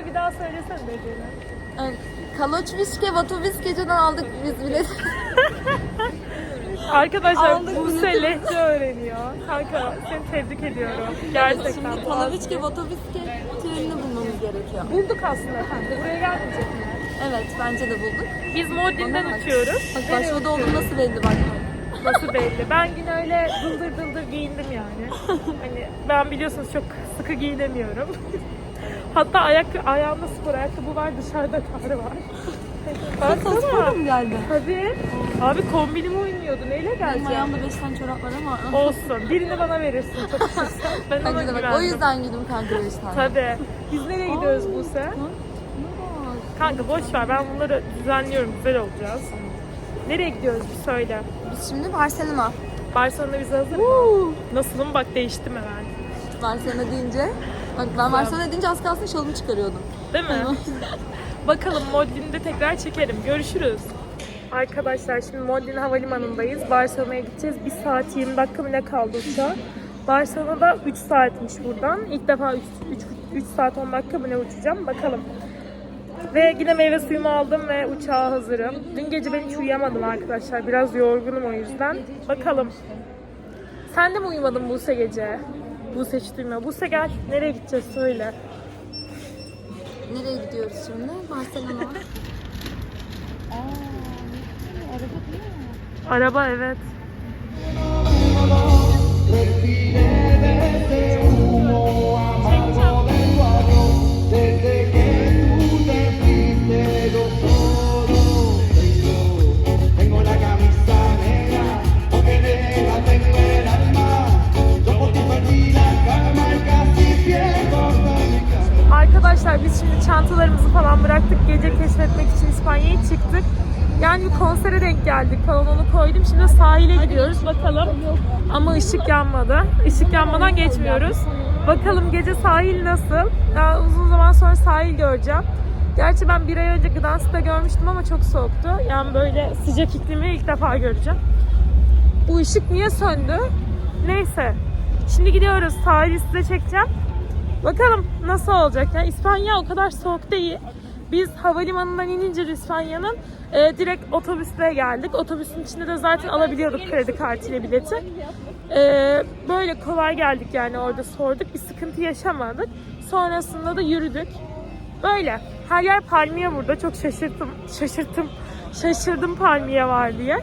Buse bir daha söylesene dediğini. Yani, Kaloçviske, Vatoviskece'den aldık biz bilet. Arkadaşlar Aldık Buse bileti. lehçe öğreniyor. Kanka seni tebrik ediyorum. Gerçekten. Şimdi Kaloçviske, Vatoviske trenini bulmamız gerekiyor. Bulduk aslında kanka. Buraya gelmeyecek mi? Evet bence de bulduk. Biz Bana bak. uçuyoruz. Bak Nereye başvurda uçuyoruz? olduğum nasıl belli bak. Nasıl belli? Ben yine öyle dıldır dıldır giyindim yani. Hani ben biliyorsunuz çok sıkı giyinemiyorum. Hatta ayak, ayağımda spor ayakkabı var, dışarıda kar var. Baksana. Tasarım geldi. Hadi. Abi kombinime uymuyordu. Neyle Benim geleceğim? ayağımda 5 tane çorap var ama. Olsun. Birini bana verirsin. Çok. Ben ona Bence de bak güvendim. o yüzden giydim kanka 5 tane. Tabii. Biz nereye gidiyoruz Buse? Kanka boş ver. Ben bunları düzenliyorum. Güzel olacağız. Nereye gidiyoruz bir söyle. Biz şimdi Barcelona. Barcelona bize hazır mı? Nasılım bak değiştim hemen. Barcelona deyince. Bak ben Barcelona deyince az kalsın şalımı çıkarıyordum. Değil mi? Bakalım Modlin'de tekrar çekerim. Görüşürüz. Arkadaşlar şimdi Modlin Havalimanı'ndayız. Barcelona'ya gideceğiz. 1 saat 20 dakika mı ne kaldı uçağa? Barcelona'da 3 saatmiş buradan. İlk defa 3, 3, 3 saat 10 dakika mı ne uçacağım? Bakalım. Ve yine meyve suyumu aldım ve uçağa hazırım. Dün gece ben hiç uyuyamadım arkadaşlar. Biraz yorgunum o yüzden. Bakalım. Sen de mi uyumadın Buse gece? Buse hiç duymuyor. Buse gel. Nereye gideceğiz söyle. Nereye gidiyoruz şimdi? Barcelona. Araba evet. Çantalarımızı falan bıraktık. Gece keşfetmek için İspanya'ya çıktık. Yani bir konsere denk geldik falan onu koydum. Şimdi sahile gidiyoruz bakalım. Ama ışık yanmadı. Işık yanmadan geçmiyoruz. Bakalım gece sahil nasıl? Daha uzun zaman sonra sahil göreceğim. Gerçi ben bir ay önce Gdansk'ta görmüştüm ama çok soğuktu. Yani böyle sıcak iklimi ilk defa göreceğim. Bu ışık niye söndü? Neyse. Şimdi gidiyoruz. Sahili size çekeceğim. Bakalım nasıl olacak. Yani İspanya o kadar soğuk değil. Biz havalimanından inince İspanya'nın e, direkt otobüsle geldik. Otobüsün içinde de zaten alabiliyorduk kredi kartıyla bileti. E, böyle kolay geldik yani orada sorduk. Bir sıkıntı yaşamadık. Sonrasında da yürüdük. Böyle. Her yer palmiye burada. Çok şaşırttım. Şaşırttım. Şaşırdım palmiye var diye.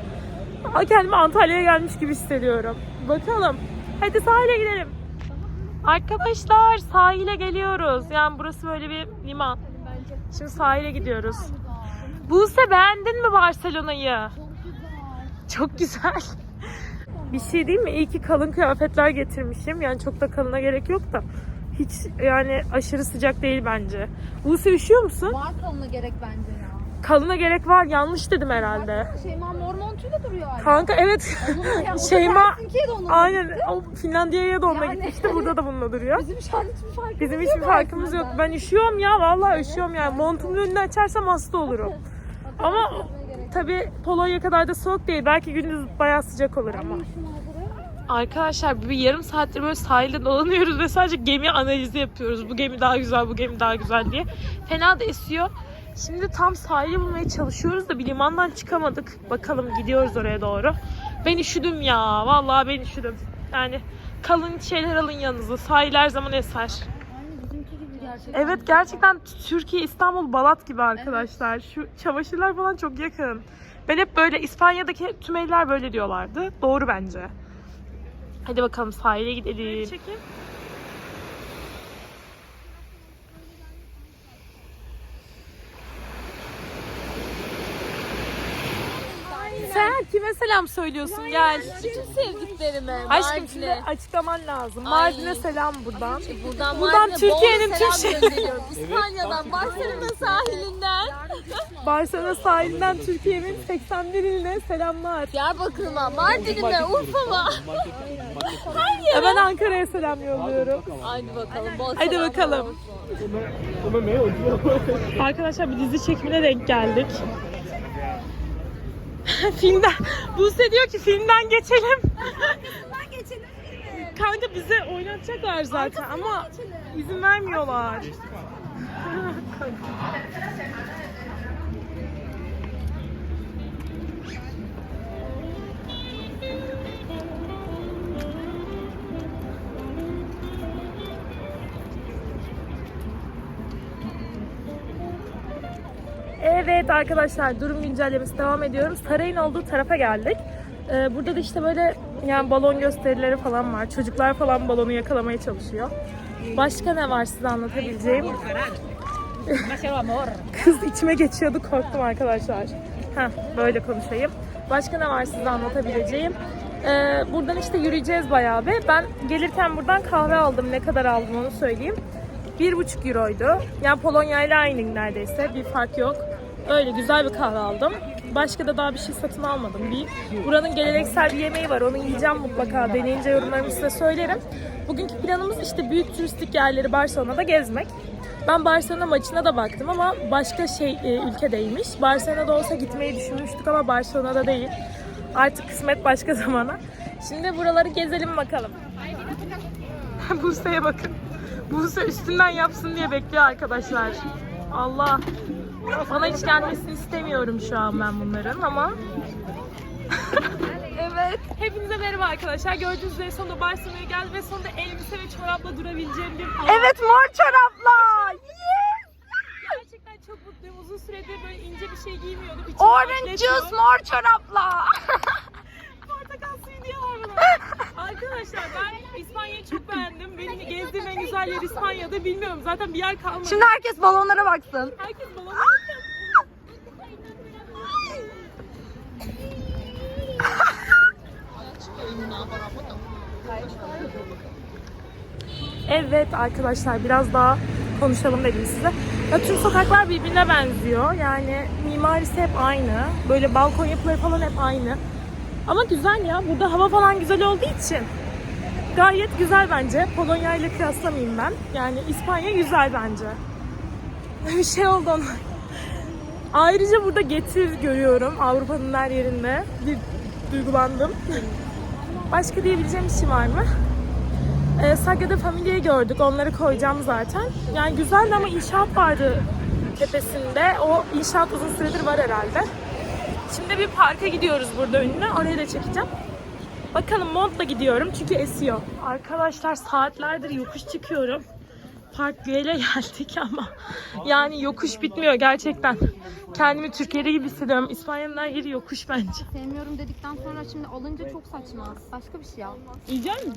Kendimi Antalya'ya gelmiş gibi hissediyorum. Bakalım. Hadi sahile gidelim. Arkadaşlar sahile geliyoruz. Yani burası böyle bir liman. Şimdi sahile gidiyoruz. Buse beğendin mi Barcelona'yı? Çok güzel. Bir şey değil mi? İyi ki kalın kıyafetler getirmişim. Yani çok da kalına gerek yok da. Hiç yani aşırı sıcak değil bence. Buse üşüyor musun? Var kalına gerek bence ya. Kalına gerek var. Yanlış dedim herhalde. Şeyma mor montuyla duruyor hala. Kanka evet. Onun ya, o da Şeyma Helsinki'ye de onunla aynen o Finlandiya'ya da onunla Yani. gitmişti. Burada da bununla duruyor. Bizim şu an hiçbir farkımız Bizim yok hiçbir farkımız yok. aslında. Ben üşüyorum ya vallahi üşüyorum yani. Montumun önünü açarsam hasta olurum. Ama tabii Polonya kadar da soğuk değil. Belki gündüz bayağı sıcak olur ama. Arkadaşlar bir yarım saattir böyle sahilde dolanıyoruz ve sadece gemi analizi yapıyoruz. Bu gemi daha güzel, bu gemi daha güzel diye. Fena da esiyor. Şimdi tam sahili bulmaya çalışıyoruz da bir limandan çıkamadık. Bakalım gidiyoruz oraya doğru. Ben üşüdüm ya. Vallahi ben üşüdüm. Yani kalın şeyler alın yanınıza. Sahil her zaman eser. Gerçekten. Evet gerçekten Türkiye İstanbul Balat gibi arkadaşlar. Şu çamaşırlar falan çok yakın. Ben hep böyle İspanya'daki tüm evler böyle diyorlardı. Doğru bence. Hadi bakalım sahile gidelim. Çekeyim. Sen kime selam söylüyorsun? Gel. Bütün sevdiklerime. Aşkım şimdi açıklaman lazım. Mardin'e selam buradan. Buradan, Buradan Mardin'e Türkiye'nin tüm selam şey- gönderiyorum. İspanya'dan, Barcelona sahilinden. Barcelona sahilinden Türkiye'nin 81 iline selamlar. Diyarbakır'ıma, Mardin'ime, Urfa'ma. Ya ben Ankara'ya selam yolluyorum. Hadi bakalım. Bol Hadi selam bakalım. olsun. Arkadaşlar bir dizi çekimine denk geldik. filmden. Buse diyor ki filmden geçelim. Kanka bize oynatacaklar zaten ama izin vermiyorlar. Evet arkadaşlar durum güncellemesi devam ediyoruz. Sarayın olduğu tarafa geldik. Ee, burada da işte böyle yani balon gösterileri falan var. Çocuklar falan balonu yakalamaya çalışıyor. Başka ne var size anlatabileceğim? Kız içime geçiyordu korktum arkadaşlar. Heh, böyle konuşayım. Başka ne var size anlatabileceğim? Ee, buradan işte yürüyeceğiz bayağı bir. Ben gelirken buradan kahve aldım. Ne kadar aldım onu söyleyeyim. Bir buçuk euroydu. Yani Polonya ile aynı neredeyse. Bir fark yok. Öyle güzel bir kahve aldım. Başka da daha bir şey satın almadım. Bir, buranın geleneksel bir yemeği var. Onu yiyeceğim mutlaka. Deneyince yorumlarımı size söylerim. Bugünkü planımız işte büyük turistik yerleri Barcelona'da gezmek. Ben Barcelona maçına da baktım ama başka şey e, ülkedeymiş. Barcelona'da olsa gitmeyi düşünmüştük ama Barcelona'da değil. Artık kısmet başka zamana. Şimdi buraları gezelim bakalım. Buse'ye bakın. Buse üstünden yapsın diye bekliyor arkadaşlar. Allah. Bana hiç gelmesini istemiyorum şu an ben bunların ama. evet. Hepinize merhaba arkadaşlar. Gördüğünüz üzere sonunda Barcelona'ya geldim ve sonunda elbise ve çorapla durabileceğim bir hava. Evet mor çorapla. Gerçekten çok mutluyum. Uzun süredir böyle ince bir şey giymiyordum. İçim Orange juice mor çorapla. Portakal suyu diyorlar bana. Arkadaşlar ben İspanya'yı çok beğendim. Benim gezdiğim en güzel yer İspanya'da bilmiyorum. Zaten bir yer kalmadı. Şimdi herkes balonlara baksın. Herkes bana Evet arkadaşlar biraz daha konuşalım dedim size. Ya tüm sokaklar birbirine benziyor. Yani mimarisi hep aynı. Böyle balkon yapıları falan hep aynı. Ama güzel ya. Burada hava falan güzel olduğu için gayet güzel bence. Polonya ile kıyaslamayayım ben. Yani İspanya güzel bence. Bir şey oldu ona. Ayrıca burada getir görüyorum Avrupa'nın her yerinde. Bir duygulandım. Başka diyebileceğim bir şey var mı? Ee, Sagrada Familia'yı gördük. Onları koyacağım zaten. Yani güzeldi ama inşaat vardı tepesinde. O inşaat uzun süredir var herhalde. Şimdi bir parka gidiyoruz burada ünlü. Oraya da çekeceğim. Bakalım montla gidiyorum çünkü esiyor. Arkadaşlar saatlerdir yokuş çıkıyorum. Park Güell'e geldik ama yani yokuş bitmiyor gerçekten. Kendimi Türkiye'de gibi hissediyorum. İspanya'nın her yeri yokuş bence. Sevmiyorum dedikten sonra şimdi alınca çok saçma. Başka bir şey al. Yiyecek misin?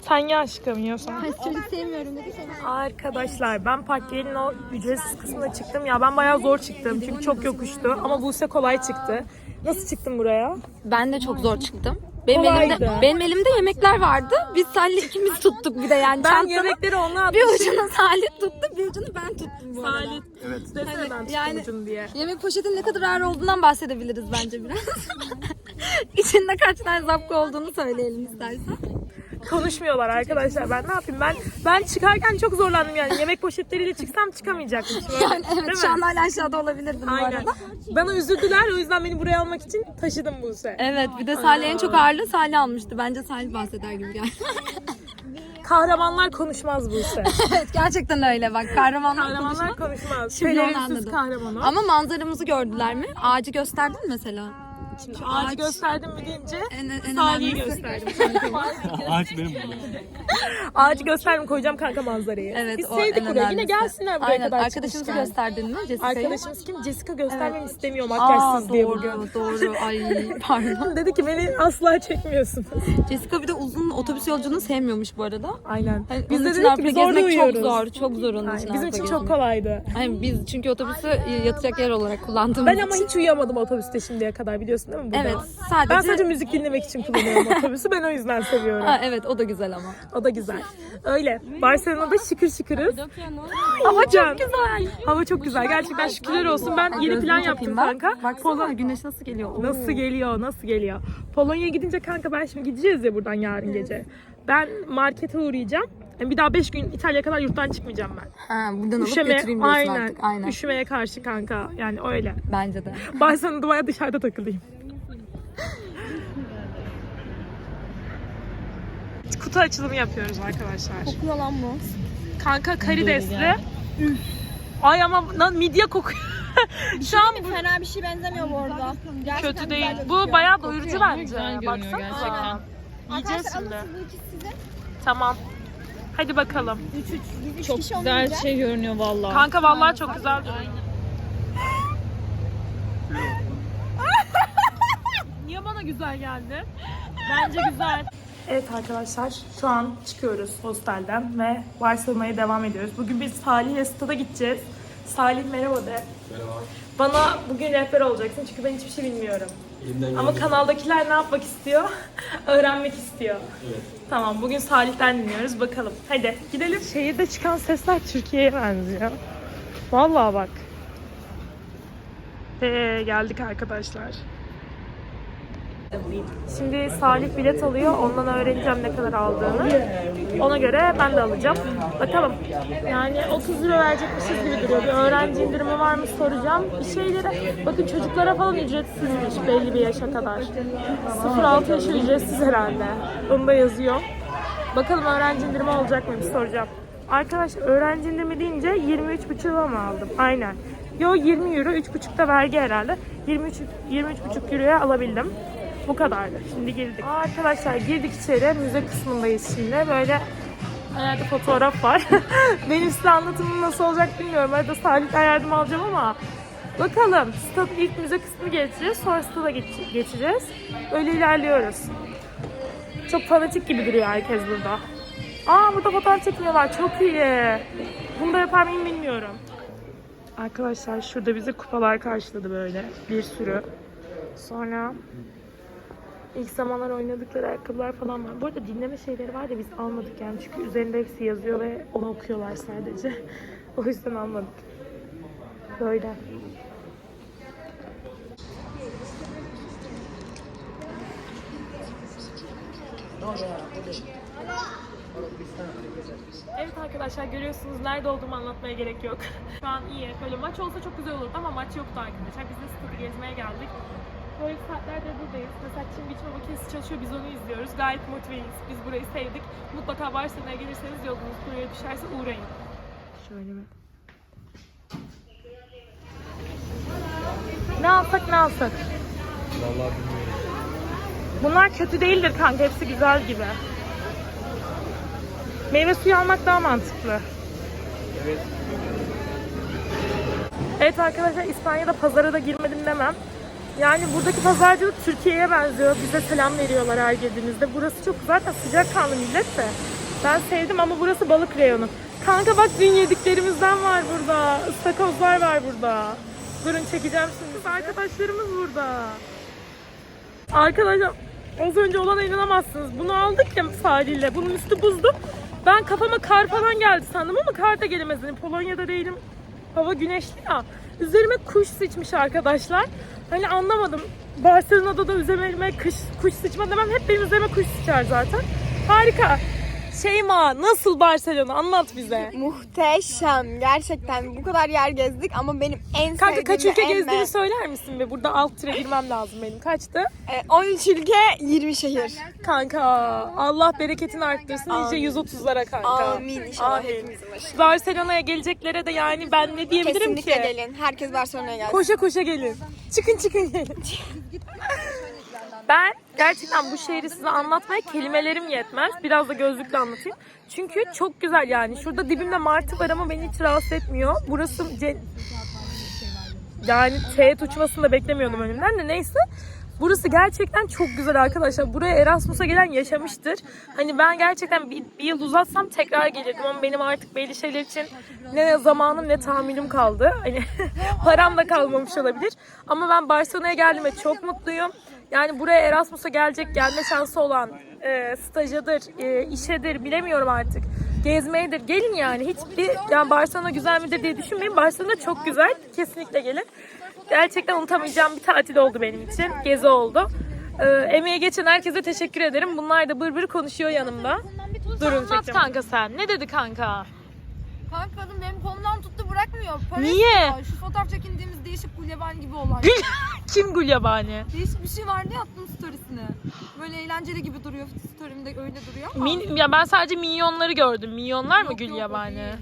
Sen ye aşkım yiyorsan. Hayır çocuk sevmiyorum dedi. Arkadaşlar ben Park Güell'in o ücretsiz kısmına çıktım. Ya ben bayağı zor çıktım çünkü çok yokuştu. Ama Buse kolay çıktı. Nasıl çıktın buraya? Ben de çok zor çıktım. Benim Kolaydı. elimde benim elimde yemekler vardı. Biz Salih ikimiz tuttuk bir de yani Ben çantanın yemekleri ona bir ucunu Salih tuttu, bir ucunu ben tuttum bu arada. Salih desene ben tuttum yani- ucunu diye. Yemek poşetinin ne kadar ağır olduğundan bahsedebiliriz bence biraz. İçinde kaç tane zapkı olduğunu söyleyelim istersen. Konuşmuyorlar arkadaşlar. Ben ne yapayım? Ben ben çıkarken çok zorlandım yani. Yemek poşetleriyle çıksam çıkamayacakmışım. Öyle. Yani evet Değil şu mi? an hala aşağıda olabilirdim bu Aynen. arada. Bana üzüldüler o yüzden beni buraya almak için taşıdım Buse. Evet bir de Salih en çok ağırlığı Salih almıştı. Bence Salih bahseder gibi geldi. Kahramanlar konuşmaz Buse. evet gerçekten öyle bak kahramanlar Kahramanlar konuşmaz. konuşmaz. Şimdi onu Pelerinsiz anladım. kahraman o. Ama manzaramızı gördüler mi? Ağacı gösterdin mi mesela? Şu ağacı gösterdim mi deyince En, en Salih'i gösterdim. Ağaç benim. Ağacı gösterdim koyacağım kanka manzarayı. Evet, Biz o sevdik en burayı. Yine önemlisi. gelsinler buraya Aynen kadar arkadaşımızı çıkmışken. gösterdin mi Jessica'yı? Arkadaşımız kim? Jessica göstermemi istemiyor Aa makyajsız diye doğru bugün. doğru ay pardon. Dedi ki beni asla çekmiyorsun. Jessica bir de uzun otobüs yolculuğunu sevmiyormuş bu arada. Aynen. Hani Biz de için dedik ki biz orada gezmek çok uyuyoruz. zor, çok zor onun Aynen, için Bizim için çok kolaydı. Aynen biz çünkü otobüsü yatacak yer olarak kullandığımız Ben ama için. hiç uyuyamadım otobüste şimdiye kadar biliyorsun değil mi? Burada? Evet sadece... Ben sadece müzik dinlemek için kullanıyorum otobüsü. Ben o yüzden seviyorum. Ha, evet o da güzel ama. O da güzel. Öyle. Barcelona'da şıkır şıkırız. Hava Can. çok güzel. Hava çok güzel. Gerçekten şükürler olsun. Ben yeni plan yaptım kanka. Baksana güneş nasıl geliyor. Nasıl geliyor, nasıl geliyor? Polonya'ya gidince kanka ben şimdi gideceğiz ya buradan yarın gece. Ben markete uğrayacağım. Yani bir daha 5 gün İtalya'ya kadar yurttan çıkmayacağım ben. Ha, buradan alıp Üşeme, götüreyim diyorsun aynen. artık. Aynen. Üşümeye karşı kanka. Yani öyle. Bence de. Barcelona'da bayağı dışarıda takılayım. Kutu açılımı yapıyoruz arkadaşlar. Kokuyor lan bu. Kanka karidesli. Üf. Ay ama lan midye kokuyor. Şu an bu Fena bir şey benzemiyor bu arada. Gerçekten kötü değil. Bu bayağı doyurucu bence. Baksana. gerçekten. Yiyeceğiz şimdi. Tamam. Hadi bakalım. Çok güzel şey görünüyor vallahi. Kanka vallahi çok güzel duruyor. Niye bana güzel geldi? Bence güzel. Evet arkadaşlar şu an çıkıyoruz hostelden ve Barcelona'ya devam ediyoruz. Bugün biz Salih ile stada gideceğiz. Salih merhaba de. Merhaba. Bana bugün rehber olacaksın çünkü ben hiçbir şey bilmiyorum. Ama kanaldakiler ne yapmak istiyor? Öğrenmek istiyor. Tamam bugün Salih'ten dinliyoruz bakalım. Hadi gidelim. Şehirde çıkan sesler Türkiye'ye benziyor. Vallahi bak. Ee, geldik arkadaşlar. Şimdi Salih bilet alıyor. Ondan öğreneceğim ne kadar aldığını. Ona göre ben de alacağım. Bakalım. Yani 30 lira verecekmişiz gibi duruyor. Bir öğrenci indirimi var mı soracağım. Bir şeylere. Bakın çocuklara falan ücretsizmiş belli bir yaşa kadar. 0-6 yaşı ücretsiz herhalde. Onu da yazıyor. Bakalım öğrenci indirimi olacak mıymış soracağım. Arkadaşlar öğrenci indirimi deyince 23,5 lira mı aldım? Aynen. Yo 20 euro, 3,5 da vergi herhalde. 23 23,5 euroya alabildim. Bu kadardı. Şimdi girdik. Aa, arkadaşlar girdik içeri. Müze kısmındayız şimdi. Böyle Hayalde fotoğraf var. Benim size anlatımım nasıl olacak bilmiyorum. Arada Salih'ten yardım alacağım ama bakalım. Stat ilk müze kısmını geçeceğiz. Sonra stada geç- geçeceğiz. Öyle ilerliyoruz. Çok fanatik gibi duruyor herkes burada. Aa burada fotoğraf çekmiyorlar. Çok iyi. Bunu da yapar mıyım bilmiyorum. Arkadaşlar şurada bizi kupalar karşıladı böyle. Bir sürü. Sonra ilk zamanlar oynadıkları ayakkabılar falan var. Bu arada dinleme şeyleri var da biz almadık yani. Çünkü üzerinde hepsi yazıyor ve onu okuyorlar sadece. o yüzden almadık. Böyle. Evet arkadaşlar görüyorsunuz nerede olduğumu anlatmaya gerek yok. Şu an iyi. Böyle maç olsa çok güzel olurdu ama maç yoktu arkadaşlar. Biz de stadı gezmeye geldik. Böyle saatlerdir buradayız. Mesela çim biçme makinesi çalışıyor biz onu izliyoruz. Gayet motiveyiz. Biz burayı sevdik. Mutlaka Barcelona'ya gelirseniz yolunuz buraya düşerse uğrayın. Şöyle bir. Ne alsak ne alsak? Vallahi bilmiyorum. Bunlar kötü değildir kanka. Hepsi güzel gibi. Meyve suyu almak daha mantıklı. Evet. Evet arkadaşlar İspanya'da pazara da girmedim demem. Yani buradaki pazarcılık Türkiye'ye benziyor. Bize selam veriyorlar her girdiğimizde. Burası çok zaten sıcak kanlı millet de. Ben sevdim ama burası balık reyonu. Kanka bak dün yediklerimizden var burada. Istakozlar var burada. Durun çekeceğim şimdi. Arkadaşlarımız burada. Arkadaşlar az önce olana inanamazsınız. Bunu aldık ya sahilde. Bunun üstü buzdu. Ben kafama kar falan geldi sandım ama kar da gelemez. Polonya'da değilim. Hava güneşli ya. Üzerime kuş sıçmış arkadaşlar. Hani anlamadım. Barcelona'da da üzerime kış, kuş sıçma demem. Hep benim üzerime kuş sıçar zaten. Harika. Şeyma nasıl Barcelona anlat bize. Muhteşem. Gerçekten bu kadar yer gezdik ama benim en Kanka sevdiğim kaç ve ülke gezdiğini be- söyler misin be? Burada alt tıra girmem lazım benim. Kaçtı? E, 13 ülke 20 şehir. Kanka Allah bereketini arttırsın iyice 130'lara kanka. Amin inşallah Amin. hepimizin. Barcelona'ya geleceklere de yani ben ne diyebilirim Kesinlikle ki? gelin. Herkes Barcelona'ya gelsin. Koşa koşa gelin. Çıkın çıkın gelin. ben gerçekten bu şehri size anlatmaya kelimelerim yetmez. Biraz da gözlükle anlatayım. Çünkü çok güzel yani. Şurada dibimde martı var ama beni hiç rahatsız etmiyor. Burası yani teğet uçmasını da beklemiyordum önümden de neyse. Burası gerçekten çok güzel arkadaşlar. Buraya Erasmus'a gelen yaşamıştır. Hani ben gerçekten bir, bir yıl uzatsam tekrar gelirdim ama benim artık belli şeyler için ne zamanım ne tahammülüm kaldı. Hani param da kalmamış olabilir. Ama ben Barcelona'ya geldiğime çok mutluyum. Yani buraya Erasmus'a gelecek, gelme şansı olan e, stajadır, e, işedir bilemiyorum artık. Gezmeyedir. Gelin yani. Hiçbir yani Barcelona güzel midir diye düşünmeyin. Barcelona çok güzel. Kesinlikle gelin. Gerçekten unutamayacağım bir tatil oldu benim için. Gezi oldu. Ee, emeğe geçen herkese teşekkür ederim. Bunlar da bır bır konuşuyor yanımda. Durun Anlat kanka sen. Ne dedi kanka? Kanka kadın benim kolumdan tuttu bırakmıyor. Para Niye? istiyor. Şu fotoğraf çekindiğimiz değişik gulyaban gibi olan. Gül Kim Gulyabani? değişik bir şey vardı ya attım storiesini. Böyle eğlenceli gibi duruyor. Story'imde öyle duruyor ama. Min, ya ben sadece minyonları gördüm. Minyonlar mı değil.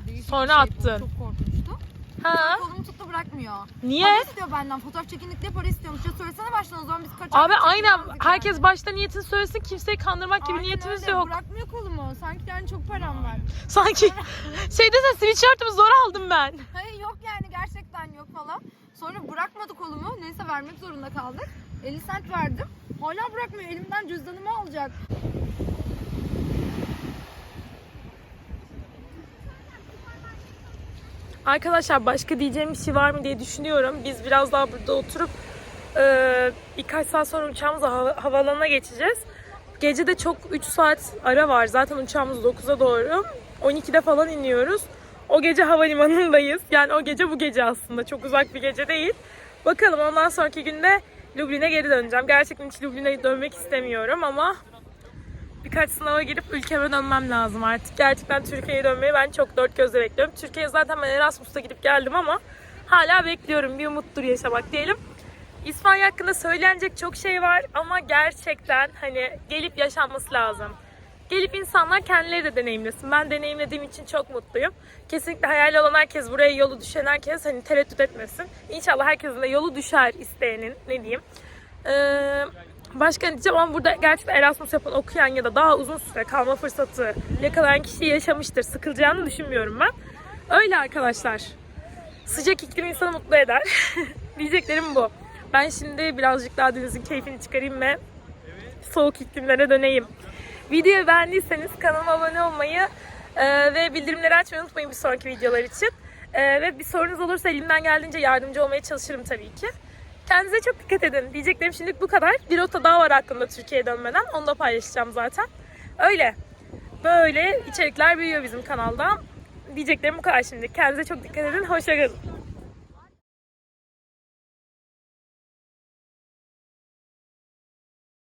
Değişik Sonra şeydi. attın. Çok korkunçtu. Ha. Kolumu tuttu bırakmıyor. Niye? Para istiyor benden. Fotoğraf çekinlikle para istiyormuş. Ya söylesene baştan o zaman biz kaç Abi ay aynen herkes başta niyetini söylesin kimseyi kandırmak gibi Aynen niyetimiz öyle. yok. Bırakmıyor kolumu. Sanki yani çok param var. Sanki şey desene sweatshirt'ımı zor aldım ben. Hayır yok yani gerçekten yok falan. Sonra bırakmadı kolumu. Neyse vermek zorunda kaldık. 50 cent verdim. Hala bırakmıyor. Elimden cüzdanımı alacak. Arkadaşlar başka diyeceğim bir şey var mı diye düşünüyorum. Biz biraz daha burada oturup birkaç saat sonra uçağımızla hava- geçeceğiz. Gece de çok 3 saat ara var. Zaten uçağımız 9'a doğru. 12'de falan iniyoruz. O gece havalimanındayız. Yani o gece bu gece aslında. Çok uzak bir gece değil. Bakalım ondan sonraki günde Lublin'e geri döneceğim. Gerçekten hiç Lublin'e dönmek istemiyorum ama birkaç sınava girip ülkeme dönmem lazım artık. Gerçekten Türkiye'ye dönmeyi ben çok dört gözle bekliyorum. Türkiye'ye zaten ben Erasmus'ta gidip geldim ama hala bekliyorum. Bir umuttur yaşamak diyelim. İspanya hakkında söylenecek çok şey var ama gerçekten hani gelip yaşanması lazım. Gelip insanlar kendileri de deneyimlesin. Ben deneyimlediğim için çok mutluyum. Kesinlikle hayali olan herkes, buraya yolu düşen herkes hani tereddüt etmesin. İnşallah herkesin de yolu düşer isteyenin ne diyeyim. Ee, başka ne diyeceğim ama burada gerçekten Erasmus yapan, okuyan ya da daha uzun süre kalma fırsatı yakalayan kişi yaşamıştır. Sıkılacağını düşünmüyorum ben. Öyle arkadaşlar. Sıcak iklim insanı mutlu eder. Diyeceklerim bu. Ben şimdi birazcık daha denizin keyfini çıkarayım ve soğuk iklimlere döneyim. Videoyu beğendiyseniz kanalıma abone olmayı e, ve bildirimleri açmayı unutmayın bir sonraki videolar için. E, ve bir sorunuz olursa elimden geldiğince yardımcı olmaya çalışırım tabii ki. Kendinize çok dikkat edin. Diyeceklerim şimdilik bu kadar. Bir rota daha var aklımda Türkiye'ye dönmeden. Onu da paylaşacağım zaten. Öyle. Böyle içerikler büyüyor bizim kanalda. Diyeceklerim bu kadar şimdi. Kendinize çok dikkat edin. Hoşçakalın.